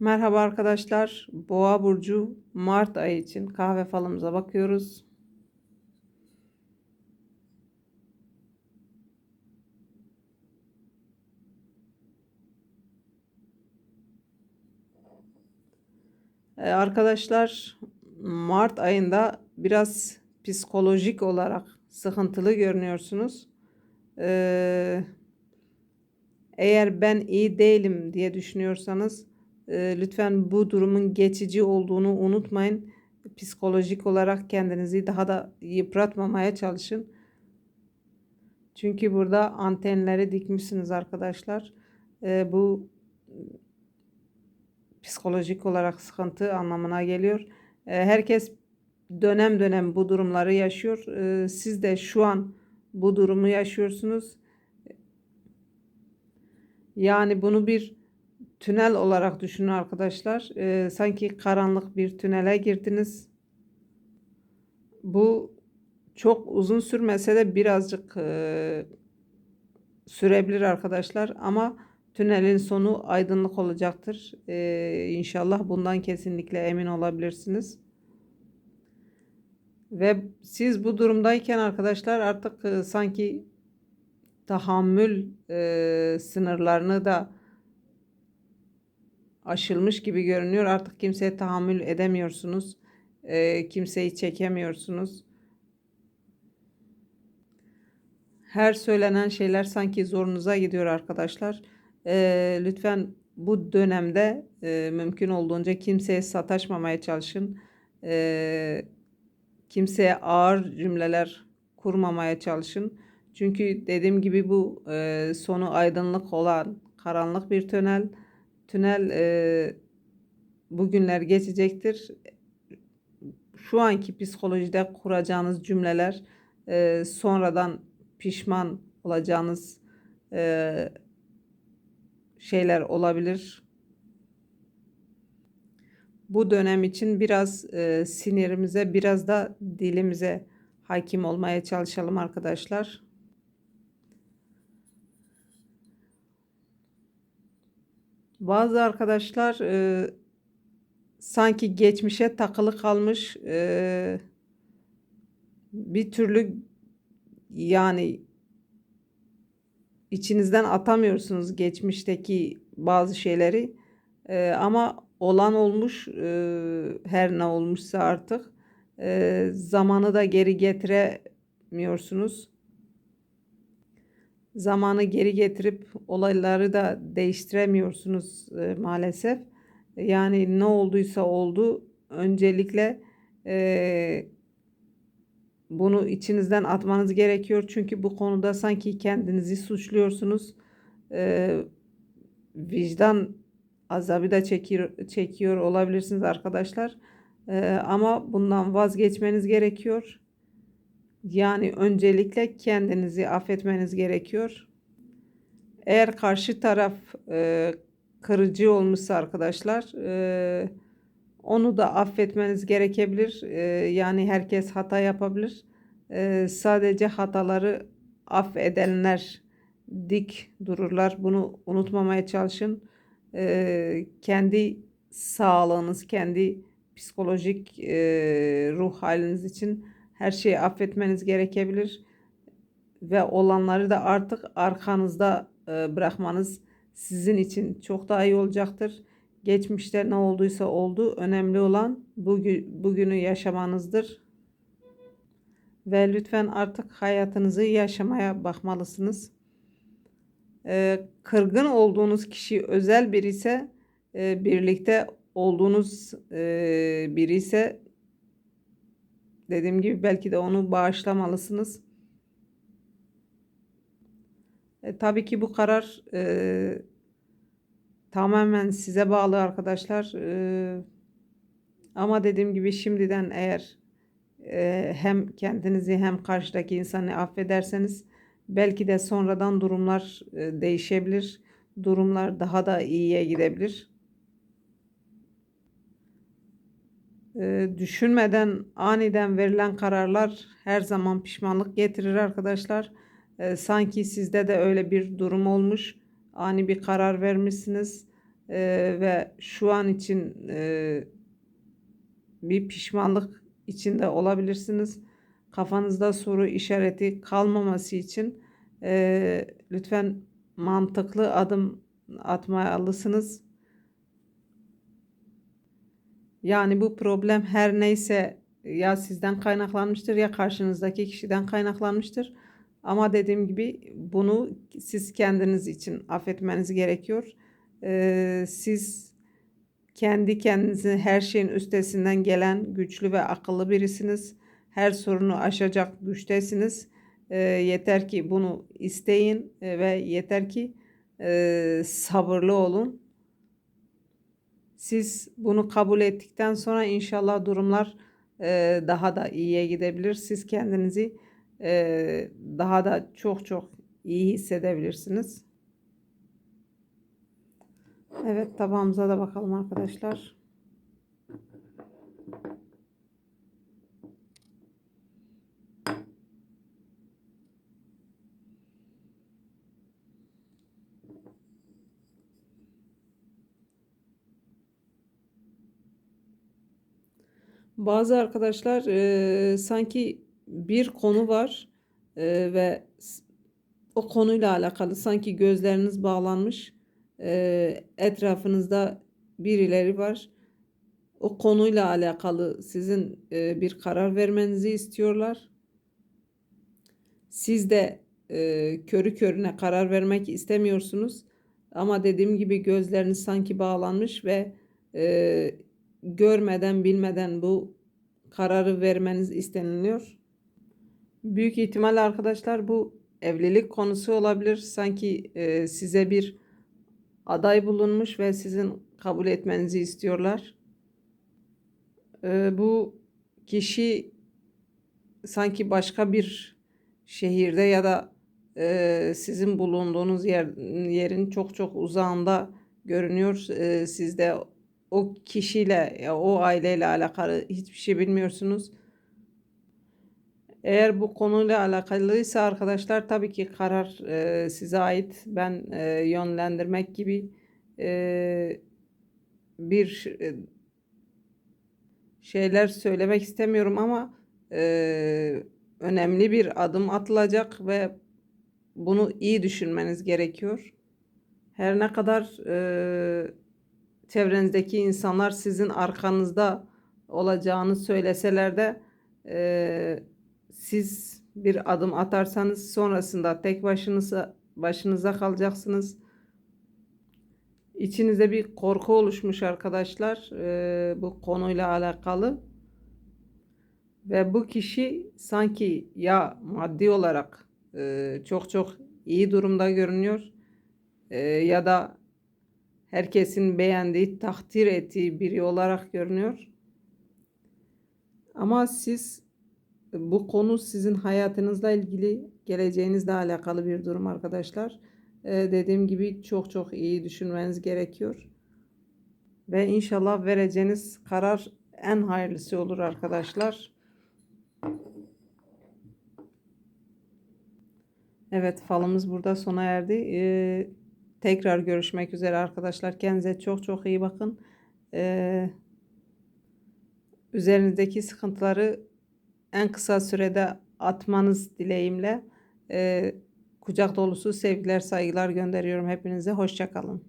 Merhaba arkadaşlar. Boğa burcu Mart ayı için kahve falımıza bakıyoruz. Ee, arkadaşlar Mart ayında biraz psikolojik olarak sıkıntılı görünüyorsunuz. Ee, eğer ben iyi değilim diye düşünüyorsanız lütfen bu durumun geçici olduğunu unutmayın. Psikolojik olarak kendinizi daha da yıpratmamaya çalışın. Çünkü burada antenleri dikmişsiniz arkadaşlar. Bu psikolojik olarak sıkıntı anlamına geliyor. Herkes dönem dönem bu durumları yaşıyor. Siz de şu an bu durumu yaşıyorsunuz. Yani bunu bir tünel olarak düşünün arkadaşlar. Ee, sanki karanlık bir tünele girdiniz. Bu çok uzun sürmese de birazcık e, sürebilir arkadaşlar. Ama tünelin sonu aydınlık olacaktır. Ee, inşallah bundan kesinlikle emin olabilirsiniz. Ve siz bu durumdayken arkadaşlar artık e, sanki tahammül e, sınırlarını da aşılmış gibi görünüyor. Artık kimseye tahammül edemiyorsunuz. E, kimseyi çekemiyorsunuz. Her söylenen şeyler sanki zorunuza gidiyor arkadaşlar. E, lütfen bu dönemde e, mümkün olduğunca kimseye sataşmamaya çalışın. E, kimseye ağır cümleler kurmamaya çalışın. Çünkü dediğim gibi bu e, sonu aydınlık olan karanlık bir tünel. Tünel e, bugünler geçecektir. Şu anki psikolojide kuracağınız cümleler e, sonradan pişman olacağınız e, şeyler olabilir. Bu dönem için biraz e, sinirimize, biraz da dilimize hakim olmaya çalışalım arkadaşlar. Bazı arkadaşlar e, sanki geçmişe takılı kalmış e, bir türlü yani içinizden atamıyorsunuz geçmişteki bazı şeyleri. E, ama olan olmuş e, her ne olmuşsa artık e, zamanı da geri getiremiyorsunuz zamanı geri getirip olayları da değiştiremiyorsunuz e, maalesef. Yani ne olduysa oldu. Öncelikle e, bunu içinizden atmanız gerekiyor. Çünkü bu konuda sanki kendinizi suçluyorsunuz. E, vicdan azabı da çekiyor, çekiyor olabilirsiniz arkadaşlar. E, ama bundan vazgeçmeniz gerekiyor. Yani öncelikle kendinizi affetmeniz gerekiyor. Eğer karşı taraf e, kırıcı olmuşsa arkadaşlar e, onu da affetmeniz gerekebilir. E, yani herkes hata yapabilir. E, sadece hataları affedenler dik dururlar. Bunu unutmamaya çalışın. E, kendi sağlığınız, kendi psikolojik e, ruh haliniz için her şeyi affetmeniz gerekebilir ve olanları da artık arkanızda e, bırakmanız sizin için çok daha iyi olacaktır. Geçmişte ne olduysa oldu. Önemli olan bugün, bugünü yaşamanızdır. Ve lütfen artık hayatınızı yaşamaya bakmalısınız. Ee, kırgın olduğunuz kişi özel biri ise e, birlikte olduğunuz e, biri ise Dediğim gibi belki de onu bağışlamalısınız. E, tabii ki bu karar e, tamamen size bağlı arkadaşlar. E, ama dediğim gibi şimdiden eğer e, hem kendinizi hem karşıdaki insanı affederseniz belki de sonradan durumlar e, değişebilir. Durumlar daha da iyiye gidebilir. E, düşünmeden aniden verilen kararlar her zaman pişmanlık getirir arkadaşlar. E, sanki sizde de öyle bir durum olmuş. Ani bir karar vermişsiniz. e, ve şu an için e, bir pişmanlık içinde olabilirsiniz. Kafanızda soru işareti kalmaması için e, lütfen mantıklı adım atmalısınız. Yani bu problem her neyse ya sizden kaynaklanmıştır ya karşınızdaki kişiden kaynaklanmıştır. Ama dediğim gibi bunu siz kendiniz için affetmeniz gerekiyor. Ee, siz kendi kendinizi her şeyin üstesinden gelen güçlü ve akıllı birisiniz. Her sorunu aşacak güçtesiniz. Ee, yeter ki bunu isteyin e, ve yeter ki e, sabırlı olun. Siz bunu kabul ettikten sonra inşallah durumlar e, daha da iyiye gidebilir. Siz kendinizi e, daha da çok çok iyi hissedebilirsiniz. Evet tabağımıza da bakalım arkadaşlar. Bazı arkadaşlar e, sanki bir konu var e, ve o konuyla alakalı sanki gözleriniz bağlanmış e, etrafınızda birileri var. O konuyla alakalı sizin e, bir karar vermenizi istiyorlar. Siz de e, körü körüne karar vermek istemiyorsunuz. Ama dediğim gibi gözleriniz sanki bağlanmış ve e, görmeden bilmeden bu kararı vermeniz isteniliyor. Büyük ihtimal arkadaşlar bu evlilik konusu olabilir. Sanki e, size bir aday bulunmuş ve sizin kabul etmenizi istiyorlar. E, bu kişi sanki başka bir şehirde ya da e, sizin bulunduğunuz yer, yerin çok çok uzağında görünüyor. E, siz de o kişiyle, o aileyle alakalı hiçbir şey bilmiyorsunuz. Eğer bu konuyla alakalıysa arkadaşlar tabii ki karar e, size ait. Ben e, yönlendirmek gibi e, bir e, şeyler söylemek istemiyorum ama e, önemli bir adım atılacak ve bunu iyi düşünmeniz gerekiyor. Her ne kadar e, çevrenizdeki insanlar sizin arkanızda olacağını söyleseler de e, siz bir adım atarsanız sonrasında tek başınıza başınıza kalacaksınız. İçinizde bir korku oluşmuş arkadaşlar e, bu konuyla alakalı. Ve bu kişi sanki ya maddi olarak e, çok çok iyi durumda görünüyor e, ya da herkesin beğendiği, takdir ettiği biri olarak görünüyor. Ama siz bu konu sizin hayatınızla ilgili, geleceğinizle alakalı bir durum arkadaşlar. Ee, dediğim gibi çok çok iyi düşünmeniz gerekiyor. Ve inşallah vereceğiniz karar en hayırlısı olur arkadaşlar. Evet falımız burada sona erdi. Ee, tekrar görüşmek üzere arkadaşlar. Kendinize çok çok iyi bakın. Ee, üzerinizdeki sıkıntıları en kısa sürede atmanız dileğimle. Ee, kucak dolusu sevgiler, saygılar gönderiyorum hepinize. Hoşçakalın.